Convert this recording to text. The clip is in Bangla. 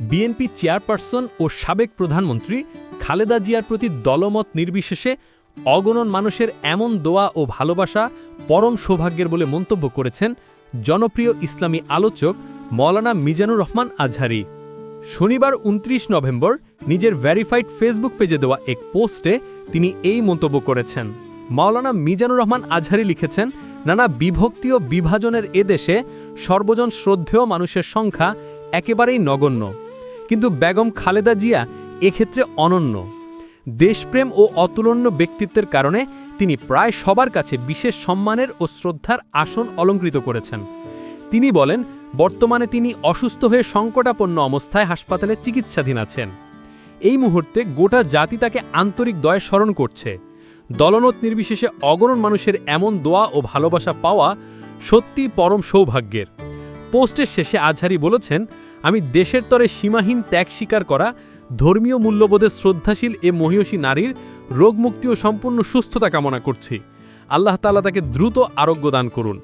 বিএনপি চেয়ারপারসন ও সাবেক প্রধানমন্ত্রী খালেদা জিয়ার প্রতি দলমত নির্বিশেষে অগণন মানুষের এমন দোয়া ও ভালোবাসা পরম সৌভাগ্যের বলে মন্তব্য করেছেন জনপ্রিয় ইসলামী আলোচক মৌলানা মিজানুর রহমান আজহারি। শনিবার উনত্রিশ নভেম্বর নিজের ভ্যারিফাইড ফেসবুক পেজে দেওয়া এক পোস্টে তিনি এই মন্তব্য করেছেন। মাওলানা মিজানুর রহমান আজহারি লিখেছেন, নানা বিভক্তি ও বিভাজনের এদেশে সর্বজন শ্রদ্ধেয় মানুষের সংখ্যা একেবারেই নগণ্য। কিন্তু বেগম খালেদা জিয়া এক্ষেত্রে অনন্য। দেশপ্রেম ও অতুলন্য ব্যক্তিত্বের কারণে তিনি প্রায় সবার কাছে বিশেষ সম্মানের ও শ্রদ্ধার আসন অলঙ্কৃত করেছেন। তিনি বলেন, বর্তমানে তিনি অসুস্থ হয়ে সংকটাপন্ন অবস্থায় হাসপাতালে চিকিৎসাধীন আছেন। এই মুহূর্তে গোটা জাতি তাকে আন্তরিক দয়ে স্মরণ করছে। দলনত নির্বিশেষে অগণন মানুষের এমন দোয়া ও ভালোবাসা পাওয়া সত্যি পরম সৌভাগ্যের। পোস্টের শেষে আজহারি বলেছেন, আমি দেশের তরে সীমাহীন ত্যাগ স্বীকার করা, ধর্মীয় মূল্যবোধের শ্রদ্ধাশীল এ মহিষী নারীর রোগমুক্তি ও সম্পূর্ণ সুস্থতা কামনা করছি। আল্লাহ তালা তাকে দ্রুত আরোগ্য দান করুন।